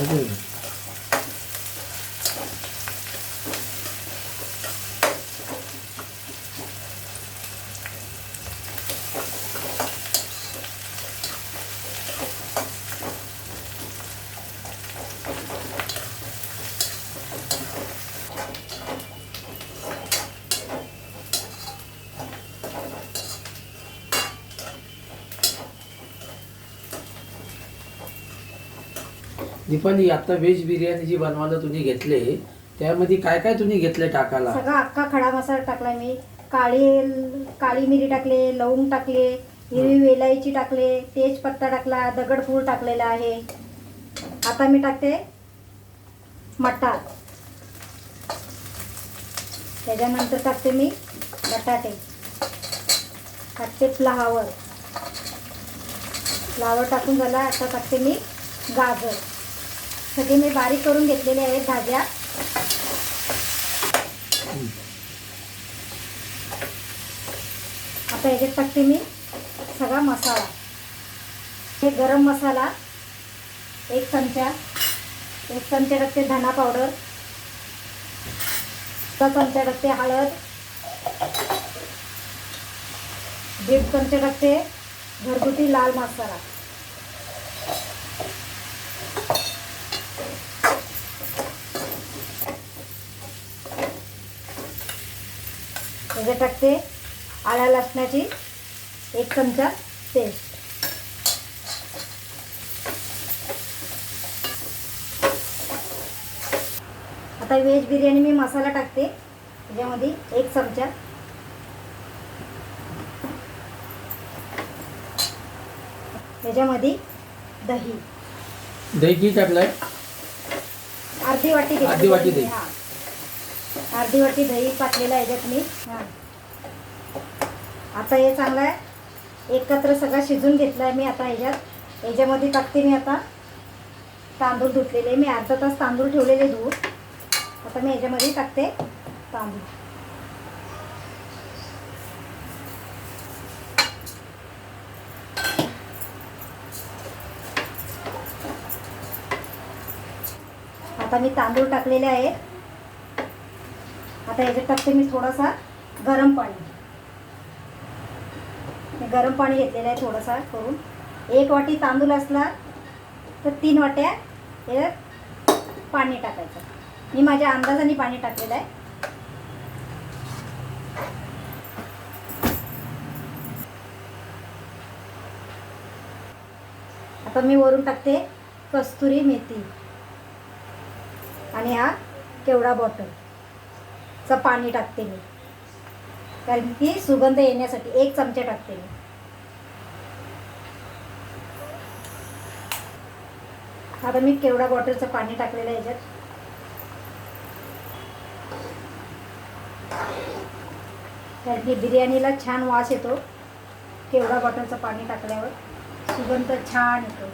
I. Deepali आता veg biryani जी बनवायला तुम्ही घेतले त्यामध्ये काय काय तुम्ही घेतले टाकायला? सगळा अख्खा खडा मसाला टाकला मी. काळी काळी मिरी टाकले लवंग टाकले हिरवी वेलायची टाकले तेजपत्ता टाकला दगडफूल टाकलेला आहे. आता मी टाकते मटार. त्याच्यानंतर टाकते मी बटाटे. टाकते फ्लावर फ्लावर टाकून झाला आता टाकते मी गाजर. सगळे मी बारीक करून घेतलेले आहेत भाज्या. आता याच्यात टाकते मी सगळा मसाला. हे गरम मसाला एक चमचा एक चमचा टाकते धना पावडर अर्धा चमचा टाकते हळद दीड चमचा टाकते घरगुती लाल मसाला. त्याच्यात टाकते. आळ्या लसणाची एक चमचा पेस्ट आता व्हेज बिर्याणी मी मसाला टाकते. त्याच्यामध्ये एक चमचा. त्याच्यामध्ये दही. दही किती टाकलाय? अर्धी वाटी अर्धी वाटी दही. हा. अर्धी वाटी दही पाटलेलं आहे याच्यात मी. आता हे चांगलं आहे. एकत्र सगळं शिजून घेतलं आहे मी आता ह्याच्यात. याच्यामध्ये टाकते मी आता तांदूळ धुतलेले. मी अर्धा तास तांदूळ ठेवलेले धुवून. आता मी याच्यामध्ये टाकते तांदूळ. आता मी तांदूळ टाकलेले आहेत. आता याच्यात टाकते मी थोडासा गरम पाणी गरम पाणी घेतलेलं आहे थोडासा करून. एक वाटी तांदूळ असला तर तीन वाट्या हे पाणी टाकायचं. मी माझ्या अंदाजाने पाणी टाकलेलं आहे. आता मी वरून टाकते कस्तुरी मेथी. आणि हा केवडा चं पाणी टाकते मी. कारण की सुगंध येण्यासाठी एक चमचा टाकते मी. आता मी केवढा बॉटलचं पाणी टाकलेलं आहे याच्यात. कारण की बिर्याणीला छान वास येतो केवढा बॉटलचं पाणी टाकल्यावर. सुगंध छान येतो.